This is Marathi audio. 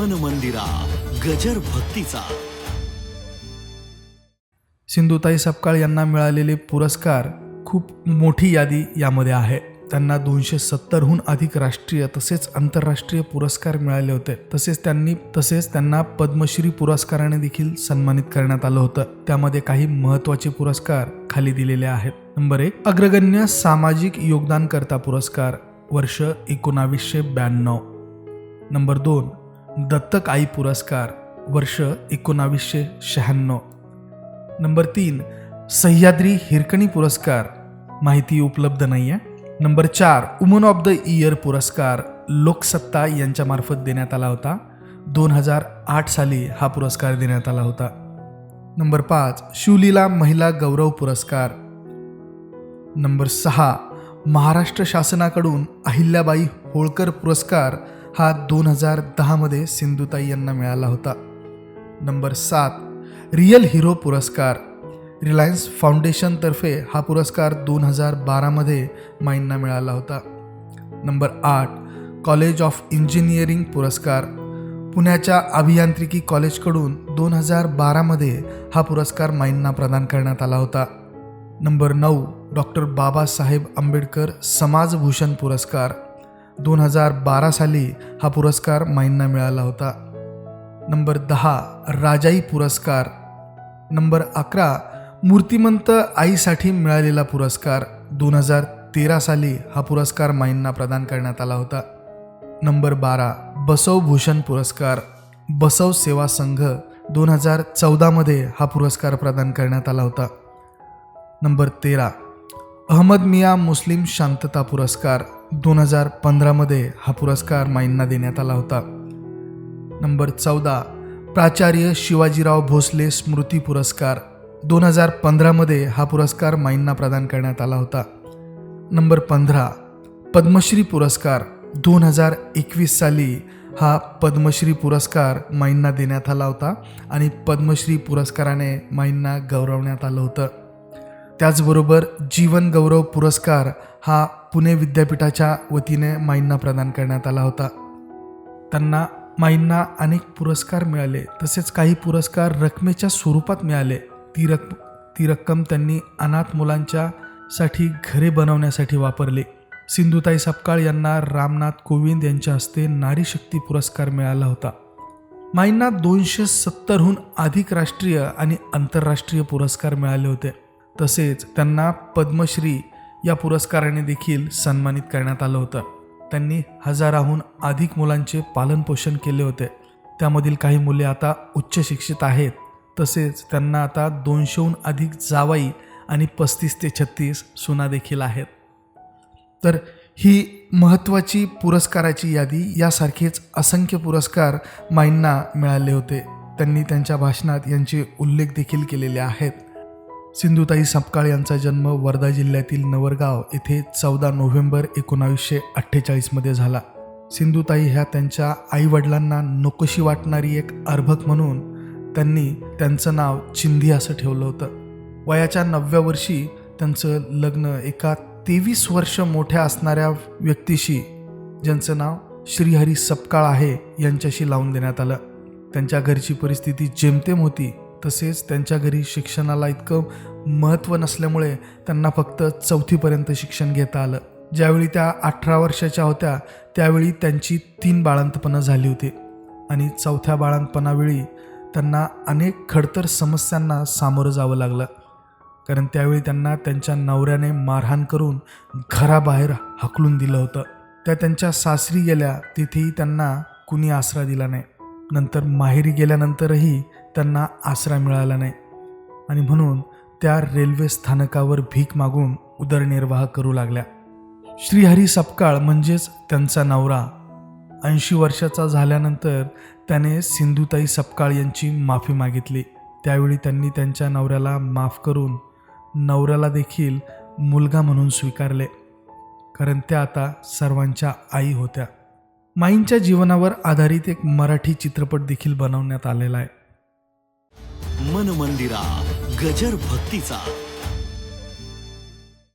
मन मंदिरा गजर भक्तीचा. सिंधुताई सपकाळ यांना मिळालेले पुरस्कार खूप मोठी यादी यामध्ये आहे. त्यांना दोनशे सत्तरहून अधिक राष्ट्रीय तसेच आंतरराष्ट्रीय पुरस्कार मिळाले होते. तसेच त्यांनी तसेच त्यांना पद्मश्री पुरस्काराने देखील सन्मानित करण्यात आलं होतं. त्यामध्ये काही महत्त्वाचे पुरस्कार खाली दिलेले आहेत. नंबर एक अग्रगण्य सामाजिक योगदानकर्ता पुरस्कार वर्ष एकोणावीसशे ब्याण्णव. नंबर दोन दत्तक आई पुरस्कार वर्ष एकोणावीसशे शहाण्णव. नंबर तीन सह्याद्री हिरकणी पुरस्कार माहिती उपलब्ध नाही आहे नंबर चार वुमन ऑफ द इयर पुरस्कार लोकसत्ता यांच्यामार्फत देण्यात आला होता. दोन हजार आठ साली हा पुरस्कार देण्यात आला होता. नंबर पाच शिवलीला महिला गौरव पुरस्कार. नंबर सहा महाराष्ट्र शासनाकडून अहिल्याबाई होळकर पुरस्कार हा दोन हजार दहामध्ये सिंधुताई यांना मिळाला होता. नंबर सात रिअल हिरो पुरस्कार. रिलायन्स फाउंडेशनतर्फे हा पुरस्कार दोन हजार बारामध्ये माईंना मिळाला होता. नंबर आठ कॉलेज ऑफ इंजिनिअरिंग पुरस्कार. पुण्याच्या अभियांत्रिकी कॉलेजकडून दोन हजार बारामध्ये हा पुरस्कार माईंना प्रदान करण्यात आला होता. नंबर नऊ डॉक्टर बाबासाहेब आंबेडकर समाजभूषण पुरस्कार. दोन हजार बारा साली हा पुरस्कार माईंना मिळाला होता. नंबर दहा राजाई पुरस्कार. नंबर अकरा मूर्तिमंत आईसाठी मिळालेला पुरस्कार. दोन हजार तेरा साली हा पुरस्कार माईंना प्रदान करण्यात आला होता. नंबर बारा बसवभूषण पुरस्कार. बसव सेवा संघ दोन हजार चौदामध्ये हा पुरस्कार प्रदान करण्यात आला होता. नंबर तेरा अहमद मिया मुस्लिम शांतता पुरस्कार. दोन हजार पंधरामध्ये हा पुरस्कार माईंना देण्यात आला होता. नंबर चौदा प्राचार्य शिवाजीराव भोसले स्मृती पुरस्कार. दोन हजार पंधरामध्ये हा पुरस्कार माईंना प्रदान करण्यात आला होता. नंबर पंधरा पद्मश्री पुरस्कार. दोन हजार एकवीस साली हा पद्मश्री पुरस्कार माईंना देण्यात आला होता आणि पद्मश्री पुरस्काराने माईंना गौरवण्यात आलं होतं. त्याचबरोबर जीवन गौरव पुरस्कार हा पुणे विद्यापीठाच्या वतीने माईंना प्रदान करण्यात आला होता. त्यांना माईंना अनेक पुरस्कार मिळाले तसेच काही पुरस्कार रकमेच्या स्वरूपात मिळाले. ती रक ती रक्कम त्यांनी अनाथ मुलांच्या साठी घरे बनवण्यासाठी वापरली. सिंधुताई सपकाळ यांना रामनाथ कोविंद यांच्या हस्ते नारी शक्ती पुरस्कार मिळाला होता. माईंना दोनशे सत्तरहून अधिक राष्ट्रीय आणि आंतरराष्ट्रीय पुरस्कार मिळाले होते. तसेच त्यांना पद्मश्री या पुरस्काराने देखील सन्मानित करण्यात आलं होतं. त्यांनी हजाराहून अधिक मुलांचे पालनपोषण केले होते. त्यामधील काही मुले आता उच्च शिक्षित आहेत. तसेच त्यांना आता दोनशेहून अधिक जावाई आणि पस्तीस ते छत्तीस सुना देखील आहेत. तर ही महत्त्वाची पुरस्काराची यादी यासारखेच असंख्य पुरस्कार माईंना मिळाले होते. त्यांनी त्यांच्या भाषणात यांचे उल्लेख देखील केलेले आहेत. सिंधुताई सपकाळ यांचा जन्म वर्धा जिल्ह्यातील नवरगाव येथे चौदा नोव्हेंबर एकोणावीसशे अठ्ठेचाळीसमध्ये झाला. सिंधुताई ह्या त्यांच्या आईवडिलांना नकोशी वाटणारी एक अर्भक म्हणून त्यांनी त्यांचं नाव चिंधी असं ठेवलं होतं. वयाच्या नवव्या वर्षी त्यांचं लग्न एका तेवीस वर्ष मोठ्या असणाऱ्या व्यक्तीशी ज्यांचं नाव श्रीहरी सपकाळ आहे यांच्याशी लावून देण्यात आलं. त्यांच्या घरची परिस्थिती जेमतेम होती तसेच त्यांच्या घरी शिक्षणाला इतकं महत्त्व नसल्यामुळे त्यांना फक्त चौथीपर्यंत शिक्षण घेता आलं. ज्यावेळी त्या अठरा वर्षाच्या होत्या त्यावेळी त्यांची तीन बाळंतपणं झाली होती. आणि चौथ्या बाळंतपणावेळी त्यांना अनेक खडतर समस्यांना सामोरं जावं लागलं. कारण त्यावेळी त्यांना त्यांच्या नवऱ्याने मारहाण करून घराबाहेर हाकलून दिलं होतं. त्या त्यांच्या सासरी गेल्या तिथेही त्यांना कुणी आसरा दिला नाही. नंतर माहेरी गेल्यानंतरही त्यांना आसरा मिळाला नाही. आणि म्हणून त्या रेल्वे स्थानकावर भीक मागून उदरनिर्वाह करू लागल्या. श्रीहरी सपकाळ म्हणजेच त्यांचा नवरा. ऐंशी वर्षाचा झाल्यानंतर त्याने सिंधुताई सपकाळ यांची माफी मागितली. त्यावेळी त्यांनी त्यांच्या नवऱ्याला माफ करून नवऱ्याला देखील मुलगा म्हणून स्वीकारले. कारण त्या आता सर्वांच्या आई होत्या. माईंच्या जीवनावर आधारित एक मराठी चित्रपट देखील बनवण्यात आलेला आहे. मन मंदिरा गजर भक्तीचा.